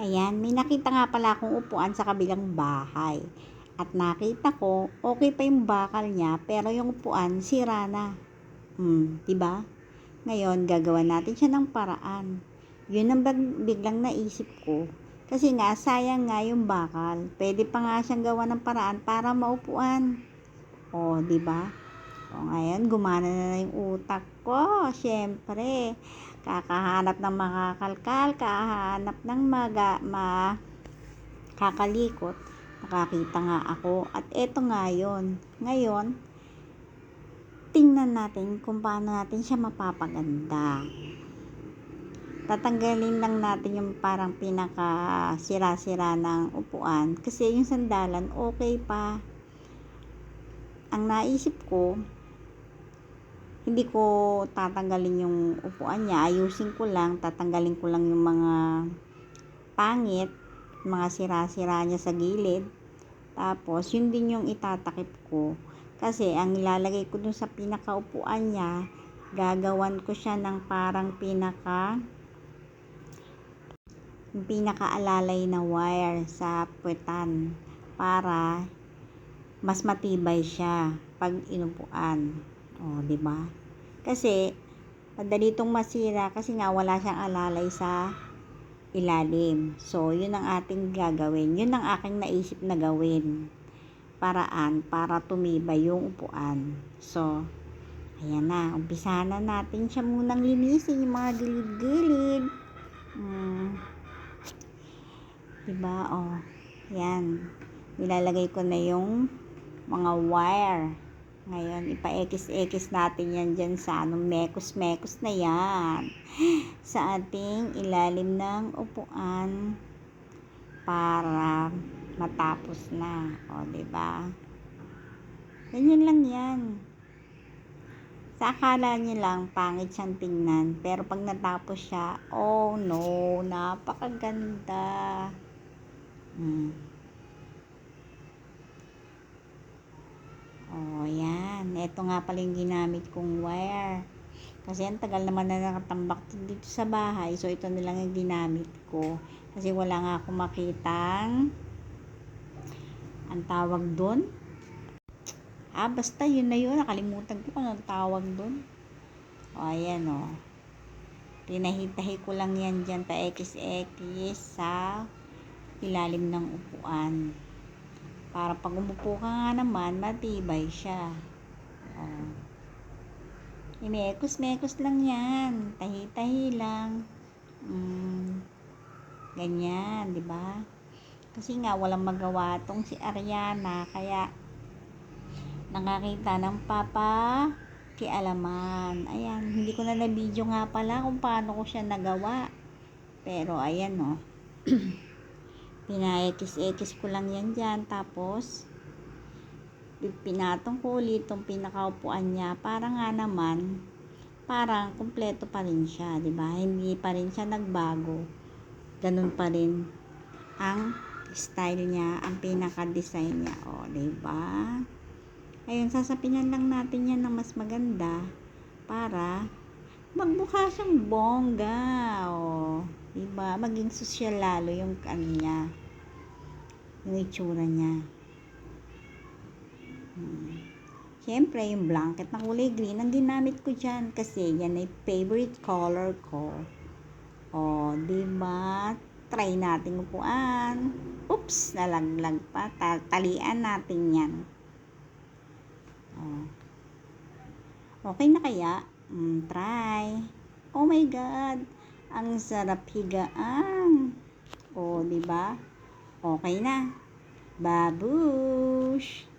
Ayan, may nakita nga pala akong upuan sa kabilang bahay. At nakita ko, okay pa yung bakal niya, pero yung upuan, sira na. Hmm, di ba? Ngayon, gagawa natin siya ng paraan. Yun ang biglang naisip ko. Kasi nga, sayang nga yung bakal. Pwede pa nga siyang gawa ng paraan para maupuan. O, di ba? O, ngayon, gumana na yung utak ko. Siyempre, kakahanap ng makakalkal, kakahanap ng maga, ma, kakalikot. Nakakita nga ako. At eto nga yun. Ngayon, tingnan natin kung paano natin siya mapapaganda. Tatanggalin lang natin yung parang pinaka sira-sira ng upuan. Kasi yung sandalan, okay pa. Ang naisip ko, hindi ko tatanggalin yung upuan niya. Ayusin ko lang, tatanggalin ko lang yung mga pangit, mga sira-sira niya sa gilid. Tapos, yun din yung itatakip ko. Kasi, ang ilalagay ko dun sa pinakaupuan niya, gagawan ko siya ng parang pinaka pinakaalalay na wire sa puwetan para mas matibay siya pag inupuan. O, di ba? Kasi, madali itong masira kasi nga wala siyang alalay sa ilalim. So, yun ang ating gagawin. Yun ang aking naisip na gawin. Paraan para tumibay yung upuan. So, ayan na. Umpisahan na natin siya munang linisin yung mga gilid-gilid. Hmm. Diba? O, yan. Nilalagay ko na yung mga wire. Ngayon, ipa-ekis-ekis natin yan dyan sa anong mekos-mekos na yan. Sa ating ilalim ng upuan para matapos na. O, ba diba? Ganyan lang yan. Sa akala niyo lang, pangit siyang tingnan. Pero pag natapos siya, oh no, napakaganda. Hmm. Oh, yan. Ito nga pala yung ginamit kong wire. Kasi ang tagal naman na nakatambak dito sa bahay. So, ito na lang yung ginamit ko. Kasi wala nga akong makitang ang tawag doon. Ah, basta yun na yun. Nakalimutan ko kung anong tawag doon. O, ayan o. Pinahitahi ko lang yan dyan pa ekis-ekis sa ilalim ng upuan. Para pag umupo ka nga naman, matibay siya. Oh. Imekos-mekos lang yan. Tahi-tahi lang. Mm, ganyan, di ba? Kasi nga, walang magawa tong si Ariana. Kaya, nakakita ng papa kialaman. Ayan, hindi ko na na-video nga pala kung paano ko siya nagawa. Pero, ayan, oh. Pinaekis-ekis ko lang yan dyan. Tapos, ulit itong pinakaupuan niya. Para nga naman, parang kumpleto pa rin siya, di ba? Hindi pa rin siya nagbago. Ganun pa rin ang style niya, ang pinaka-design niya. O, di ba? Ayun, sasapinan lang natin yan ng mas maganda para magmukha siyang bongga. O, diba? Maging social lalo yung ano niya. Yung itsura niya. Hmm. Siyempre, yung blanket na kulay green, ang ginamit ko dyan kasi yan ay favorite color ko. O, diba? Try natin upuan. Oops, nalaglag pa. Talian natin yan. O. Okay na kaya? Mm, try. Oh my God! Ang sarap higaan. O, di ba? Okay na. Babush!